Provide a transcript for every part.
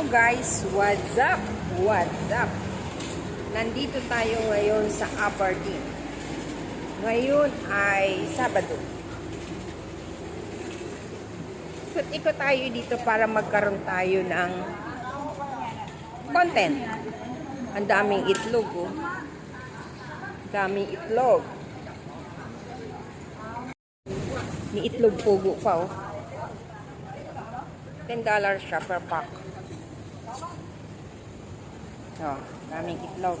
Hello guys, what's up? What's up? Nandito tayo ngayon sa Aberdeen. Ngayon ay Sabado. Ikot-ikot tayo dito para magkaroon tayo ng content. Ang daming itlog oh. Daming itlog. May itlog pugo pa oh. $10 siya per pack. Oh, daming itlog.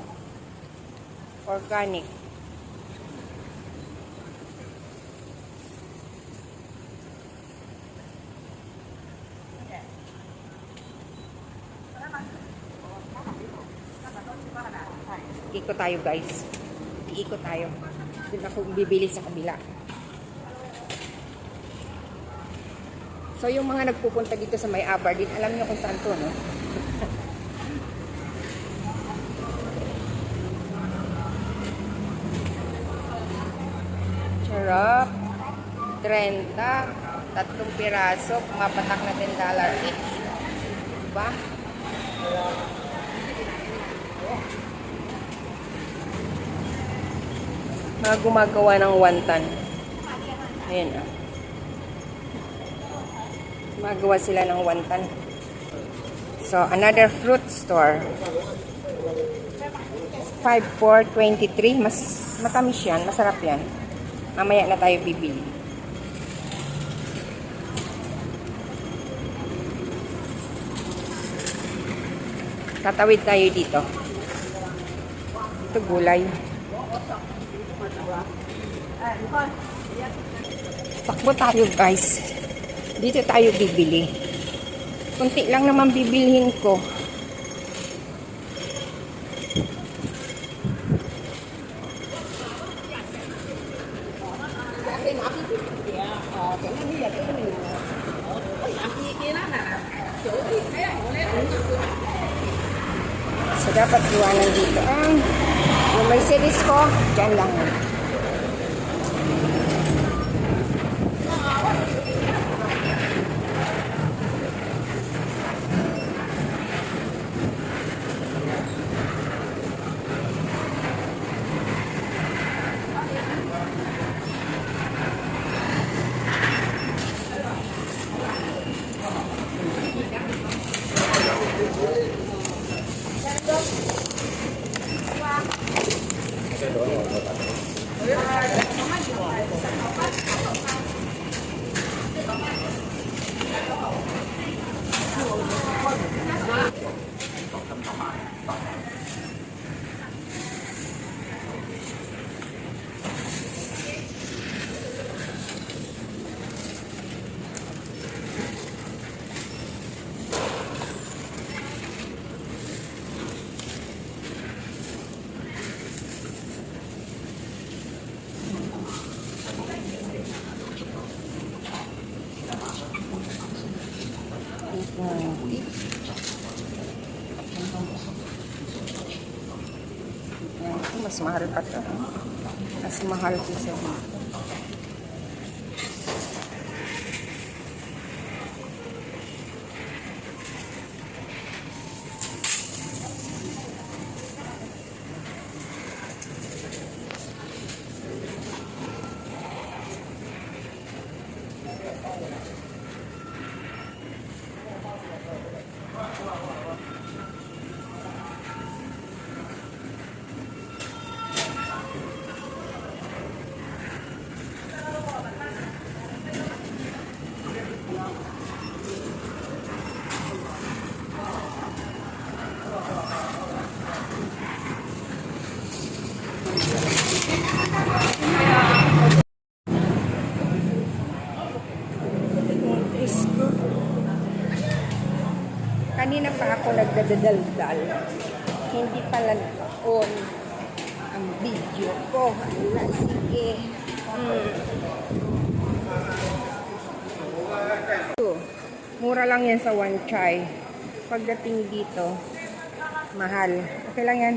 Organic. Ikot tayo guys. Iikot tayo. Doon ako bibili sa kabila. So yung mga nagpupunta dito sa may Aberdeen, alam niyo kung saan to, no? Charap. 30. Tatlong piraso. Pumapatak na $10 each. Diba? Mga gumagawa ng wonton. Ayan ah. Magawa sila ng wonton. So, another fruit store. 5423. Mas matamis yan. Masarap yan. Mamaya na tayo bibili. Tatawid tayo dito. Ito gulay. Takbo tayo guys. Dito tayo bibili. Kunti lang naman bibilhin ko. So, dapat iwanan dito. Ang yung Mercedes ko, dyan lang. Yan, ito, mas mahal pa to. Mas mahal ko sa dito. Kanina pa ako nagdadaldal. Hindi pala on ang video ko. Hala, sige. Hmm. Ito, Mura lang yan sa one chai. Pagdating dito, mahal. Okay lang yan.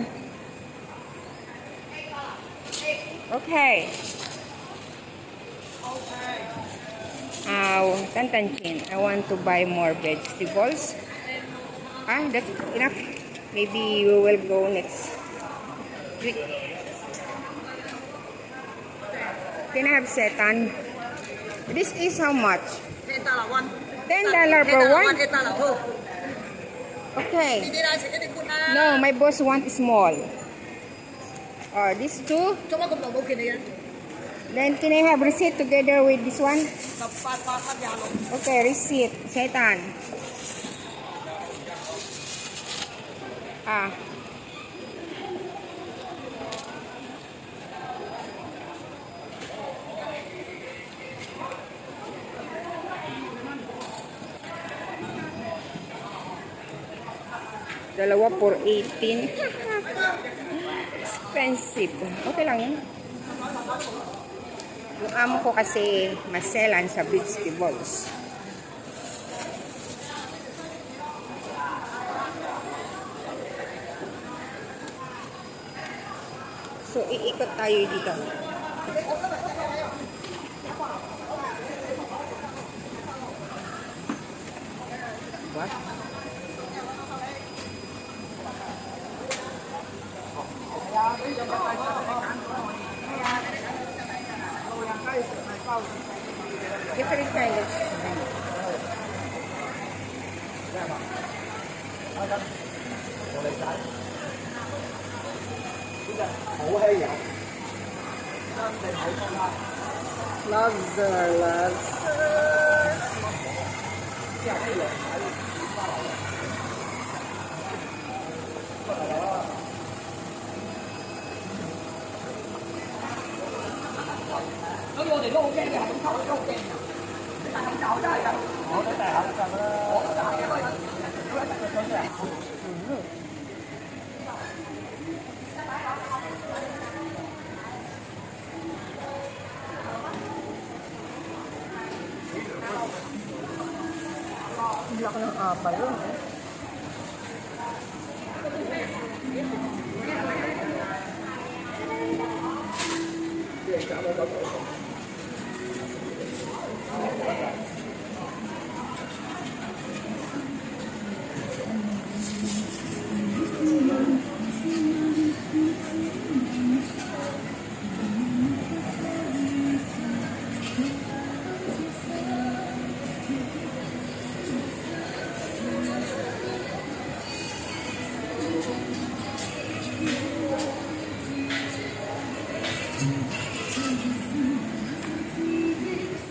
Okay. Uh, Tantanchin, I want to buy more vegetables. Ah, that's enough. Maybe we will go next week. Can I have setan? This is how much? Ten dollar one. Ten dollar per one? Ten dollar two. Okay. No, my boss want small. Uh, this two. Then can I have receipt together with this one? Okay, receipt. Setan. Ah. Dalawa for 18. Expensive. Okay lang yun. Yung amo ko kasi maselan sa vegetables. Iikot tayo dito. What? Different kind of Lobster, lobster. Nó vô thì nó ok kìa, không thôi nó ok kìa. Tại không chậu đó kìa. Ủa, nó tại không chậu đó. Ủa, nó tại không chậu đó. Laki ng apal yun. eh.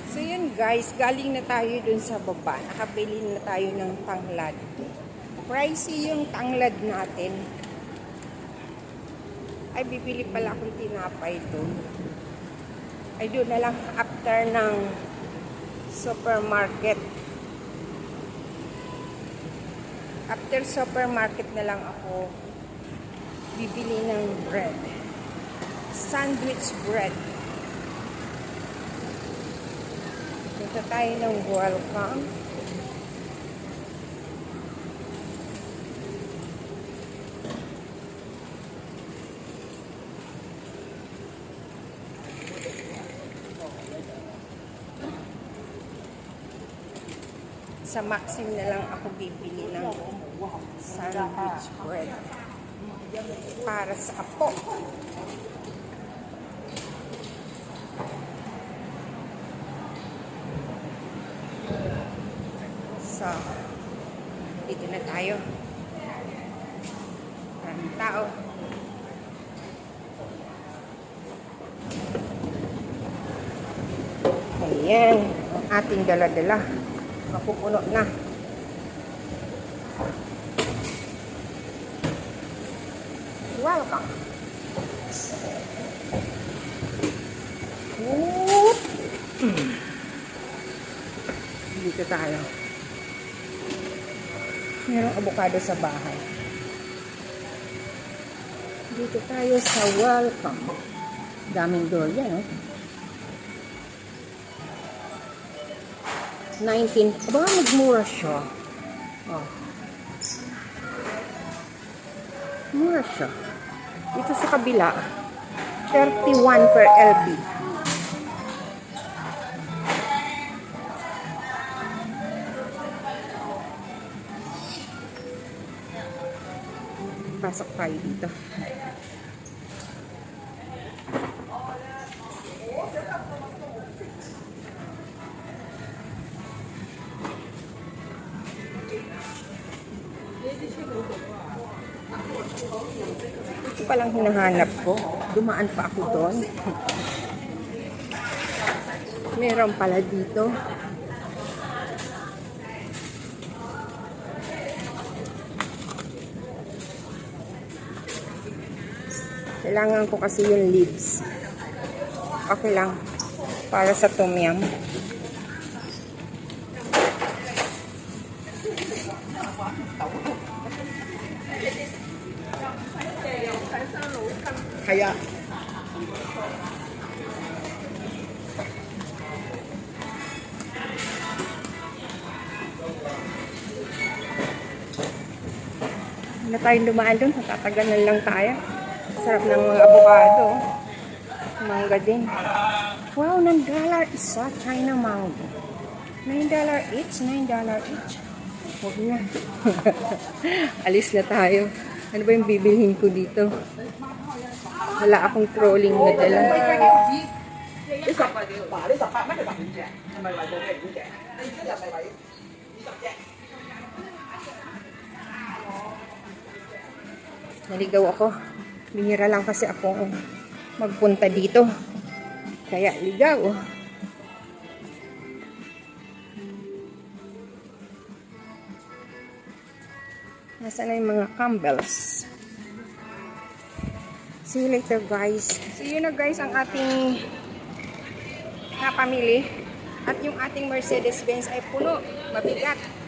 So yun guys, galing na tayo dun sa baba. Nakabili na tayo ng tanglad. Pricey yung tanglad natin. Ay, bibili pala akong tinapay dun. Ay, doon na lang after ng supermarket. After supermarket na lang ako bibili ng bread. Sandwich bread. Punta tayo ng welcome. Sa Maxim na lang ako bibili ng sandwich bread para sa apo. So, dito na tayo. Maraming tao. Ayan, ang ating dala-dala. Mapupuno na. Welcome. Whoop. Dito tayo. Merong avocado sa bahay. Dito tayo sa welcome. Daming door yan, oh. 19. Aba, nagmura siya. Oh. Mura siya. Dito sa kabila, 31 per LB. Pasok tayo dito. Ito palang hinahanap ko. Dumaan pa ako doon. Meron pala dito. Kailangan ko kasi yung leaves. Okay lang. Para sa tom. Kaya, na tayong dumaan doon, matatagalan lang tayo. Sarap ng mga avocado. Mangga din. Wow, $9 isa. China mango. $9 each. $9 each. Huwag na. Alis na tayo. Ano ba yung bibilhin ko dito? Wala akong trolling na dala. Naligaw ako. Bihira lang kasi ako magpunta dito. Kaya ligaw. Nasaan na yung mga Campbells? See you later guys. See you na guys ang ating napamili. At yung ating Mercedes-Benz ay puno. Mabigat.